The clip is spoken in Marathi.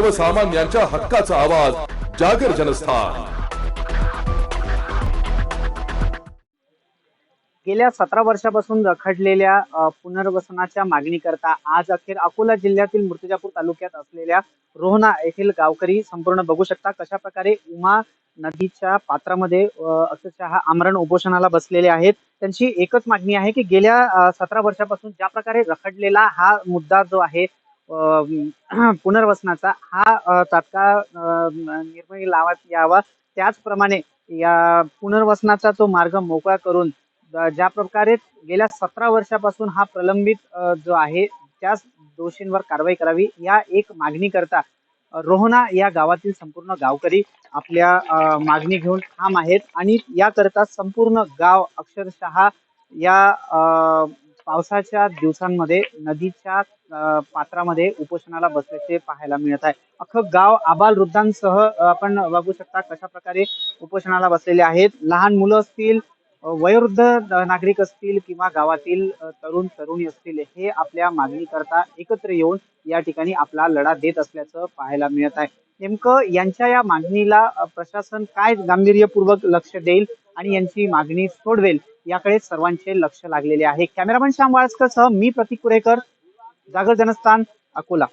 सर्वसामान्यांच्या हक्काचा आवाज जागर जनस्थान. गेल्या सतरा वर्षापासून रखडलेल्या पुनर्वसनाच्या पुनर्वसनाच्या मागणीकरता आज अखेर अकोला जिल्ह्यातील मूर्तिजापूर तालुक्यात असलेल्या रोहना येथील गावकरी संपूर्ण बघू शकता कशा प्रकारे उमा नदीच्या पात्रामध्ये अक्षरशः आमरण उपोषणाला बसलेले आहेत. त्यांची एकच मागणी आहे की गेल्या सतरा वर्षापासून ज्या प्रकारे रखडलेला हा मुद्दा जो आहे पुनर्वसनाचा हा तात्काळ निर्णय लावण्यात यावा. त्याचप्रमाणे या पुनर्वसनाचा तो मार्ग मोकळा करून ज्या प्रकारे गेल्या सतरा वर्षापासून हा प्रलंबित जो आहे त्याच दोषींवर कारवाई करावी या एक मागणी करता रोहना या गावातील संपूर्ण गावकरी आपल्या मागणी घेऊन ठाम आहेत. आणि याकरता संपूर्ण गाव अक्षरशः या पावसाच्या दिवसांमध्ये नदीच्या पात्रामध्ये उपोषणाला बसल्याचे पाहायला मिळत आहे. अख्खं गाव आबाल वृद्धांसह आपण बघू शकता कशा प्रकारे उपोषणाला बसलेले आहेत. लहान मुलं असतील वयोवृद्ध नागरिक असतील किंवा गावातील तरुण तरुणी असतील हे आपल्या मागणी करता एकत्र येऊन या ठिकाणी आपला लढा देत असल्याचं पाहायला मिळत आहे. नेमकं यांच्या या मागणीला प्रशासन काय गांभीर्यपूर्वक लक्ष देईल आणि यांची मागणी सोडवेल याकडे सर्वांचे लक्ष लागलेले आहे. कॅमेरामॅन श्याम वाळसकर सह मी प्रतीक कुरेकर जागर जनस्थान अकोला.